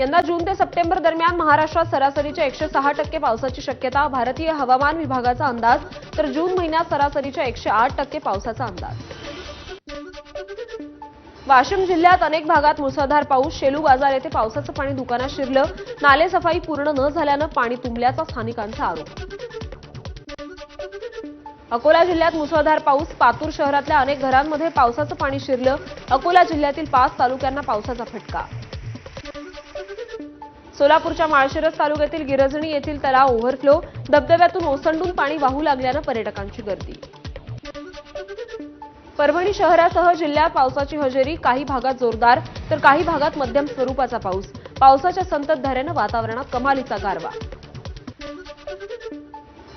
यंदा जून ते सप्टेंबर दरम्यान महाराष्ट्रात सरासरीच्या एकशे सहा टक्के पावसाची शक्यता भारतीय हवामान विभागाचा अंदाज तर जून महिन्यात सरासरीच्या एकशे आठ टक्के पावसाचा अंदाज. वाशिम जिल्ह्यात अनेक भागात मुसळधार पाऊस शेलू बाजार येथे पावसाचं पाणी दुकानात शिरलं. नाले सफाई पूर्ण न झाल्यानं पाणी तुंबल्याचा स्थानिकांचा आरोप. अकोला जिल्ह्यात मुसळधार पाऊस पातूर शहरातल्या अनेक घरांमध्ये पावसाचं पाणी शिरलं. अकोला जिल्ह्यातील पाच तालुक्यांना पावसाचा फटका. सोलापूरच्या माळशिरस तालुक्यातील गिरजणी येथील तलाव ओव्हरफ्लो धबधब्यातून ओसंडून पाणी वाहू लागल्यानं पर्यटकांची गर्दी. परभणी शहरासह जिल्ह्यात पावसाची हजेरी काही भागात जोरदार तर काही भागात मध्यम स्वरूपाचा पाऊस. पावसाच्या संततधारेनं वातावरणात कमालीचा गारवा.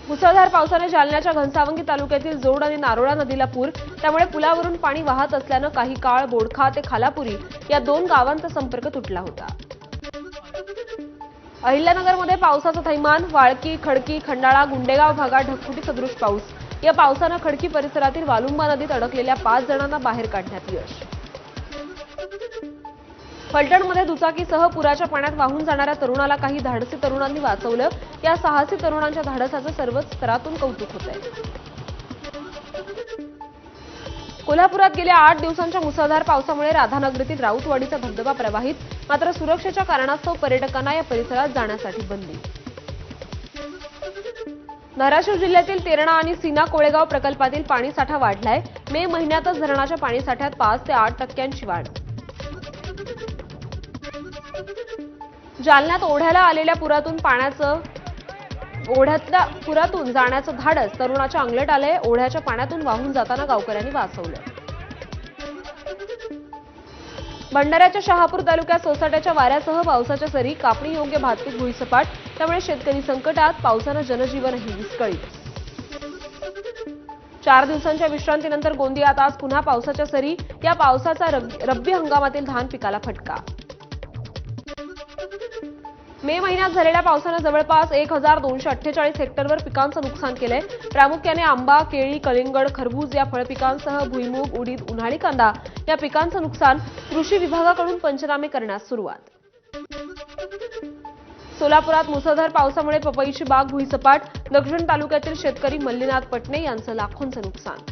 मुसळधार पावसाने जालन्याच्या घनसावंगी तालुक्यातील जोड आणि नारोळा नदीला पूर. त्यामुळे पुलावरून पाणी वाहत असल्यानं काही काळ बोडखा ते खालापुरी या दोन गावांचा संपर्क तुटला होता. अहिल्यानगरमध्ये पावसाचं थैमान वाळकी खडकी खंडाळा गुंडेगाव भागात ढगफुटी सदृश पाऊस. या पावसानं खडकी परिसरातील वालुंबा नदीत अडकलेल्या पाच जणांना बाहेर काढण्यात यश. फलटणमध्ये दुचाकीसह पुराच्या पाण्यात वाहून जाणाऱ्या तरुणाला काही धाडसी तरुणांनी वाचवलं. या साहसी तरुणांच्या धाडसाचं सर्वच स्तरातून कौतुक होत आहे कोल्हापुरात गेल्या आठ दिवसांच्या मुसळधार पावसामुळे राधानगरीतील राऊतवाडीचा धबधबा प्रवाहित मात्र सुरक्षेच्या कारणास्तव पर्यटकांना या परिसरात जाण्यासाठी बंदी. धाराशिव जिल्ह्यातील तेरणा आणि सीना कोळेगाव प्रकल्पातील पाणीसाठा वाढलाय. मे महिन्यातच धरणाच्या पाणीसाठ्यात पाच ते आठ टक्क्यांची वाढ. जालन्यात ओढ्याला आलेल्या पुरातून पाण्याचं ओढ्यातल्या पुरातून जाण्याचं धाडस तरुणाच्या अंगलट आलंय ओढ्याच्या पाण्यातून वाहून जाताना गावकऱ्यांनी वाचवलं. भंडाऱ्याच्या शहापूर तालुक्यात सोसाट्याच्या वाऱ्यासह पावसाच्या सरी कापणी योग्य भातपीक भुईसपाट त्यामुळे शेतकरी संकटात पावसानं जनजीवनही विस्कळीत. चार दिवसांच्या विश्रांतीनंतर गोंदियात आज पुन्हा पावसाच्या सरी या पावसाचा रब्बी हंगामातील धान पिकाला फटका. मे महिन्यात झालेल्या पावसानं जवळपास एक हजार दोनशे अठ्ठेचाळीस हेक्टरवर पिकांचं नुकसान केलंय. प्रामुख्याने आंबा केळी कलिंगड खरबूज या फळपिकांसह भुईमूग उडीद उन्हाळी कांदा या पिकांचं नुकसान कृषी विभागाकडून पंचनामे करण्यास सुरुवात. सोलापुरात मुसळधार पावसामुळे पपईची बाग भुईसपाट दक्षिण तालुक्यातील शेतकरी मल्लीनाथ पटणे यांचं लाखोंचं नुकसान.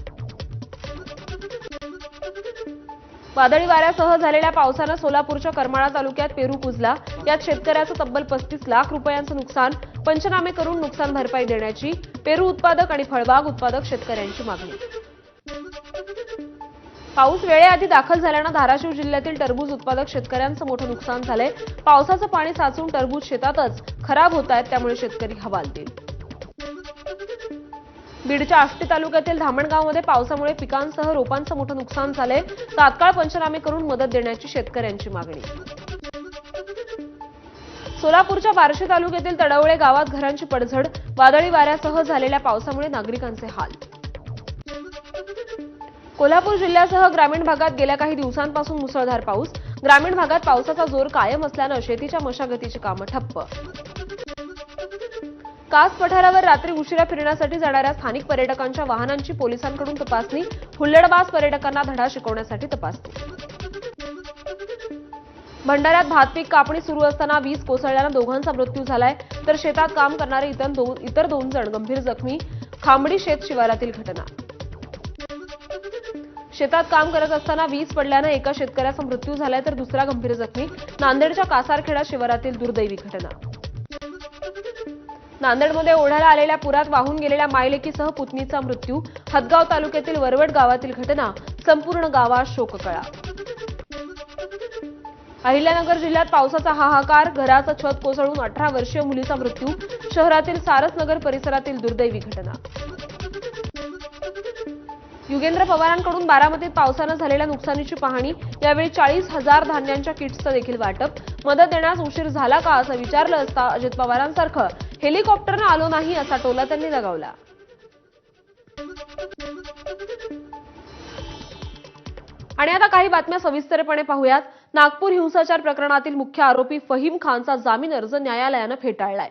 वादळी वाऱ्यासह झालेल्या पावसानं सोलापूरच्या करमाळा तालुक्यात पेरू कुजला यात शेतकऱ्याचं तब्बल पस्तीस लाख रुपयांचं नुकसान पंचनामे करून नुकसान भरपाई देण्याची पेरू उत्पादक आणि फळबाग उत्पादक शेतकऱ्यांची मागणी. पाऊस वेळेआधी दाखल झाल्यानं धाराशिव जिल्ह्यातील टरबूज उत्पादक शेतकऱ्यांचं मोठं नुकसान झालंय. पावसाचं पाणी साचून टरबूज शेतातच खराब होत आहेत त्यामुळे शेतकरी हवालतील बीडच्या आष्टी तालुक्यातील धामणगावमध्ये पावसामुळे पिकांसह रोपांचं मोठं नुकसान झालंय. तात्काळ पंचनामे करून मदत देण्याची शेतकऱ्यांची मागणी. सोलापूरच्या बार्शी तालुक्यातील तडवळे गावात घरांची पडझड वादळी वाऱ्यासह झालेल्या पावसामुळे नागरिकांचे हाल. कोल्हापूर जिल्ह्यासह ग्रामीण भागात गेल्या काही दिवसांपासून मुसळधार पाऊस. ग्रामीण भागात पावसाचा जोर कायम असल्यानं शेतीच्या मशागतीची कामं ठप्प. कास पठारावर रात्री उशिरा फिरण्यासाठी जाणाऱ्या स्थानिक पर्यटकांच्या वाहनांची पोलिसांकडून तपासणी हुल्लडबाज पर्यटकांना धडा शिकवण्यासाठी तपासणी. भंडाऱ्यात भातपीक कापणी सुरू असताना वीज कोसळल्यानं दोघांचा मृत्यू झालाय. तर शेतात काम करणारे इतर दोन इतर दोन जण गंभीर जखमी. खांबडी शेत शिवारातील घटना. शेतात काम करत असताना वीज पडल्यानं एका शेतकऱ्याचा मृत्यू झालाय तर दुसरा गंभीर जखमी. नांदेडच्या कासारखेडा शिवारातील दुर्दैवी घटना. नांदेडमध्ये ओढ्याला आलेल्या पुरात वाहून गेलेल्या मायलेकीसह पुतणीचा मृत्यू. हदगाव तालुक्यातील वरवड गावातील घटना. संपूर्ण गावात शोककळा. अहिल्यानगर जिल्ह्यात पावसाचा हाहाकार घराचं छत कोसळून अठरा वर्षीय मुलीचा मृत्यू शहरातील सारसनगर परिसरातील दुर्दैवी घटना. युगेंद्र पवारांकडून बारामतीत पावसानं झालेल्या नुकसानीची पाहणी यावेळी चाळीस हजार धान्यांच्या किट्सचं देखील वाटप. मदत देण्यास उशीर झाला का असं विचारलं असता अजित पवारांसारखं. हेलिकॉप्टरनं आलो नाही असा टोला त्यांनी लगावला. आणि आता काही बातम्या सविस्तरपणे पाहूयात. नागपूर हिंसाचार प्रकरणातील मुख्य आरोपी फहीम खानचा जामीन अर्ज न्यायालयानं फेटाळलाय.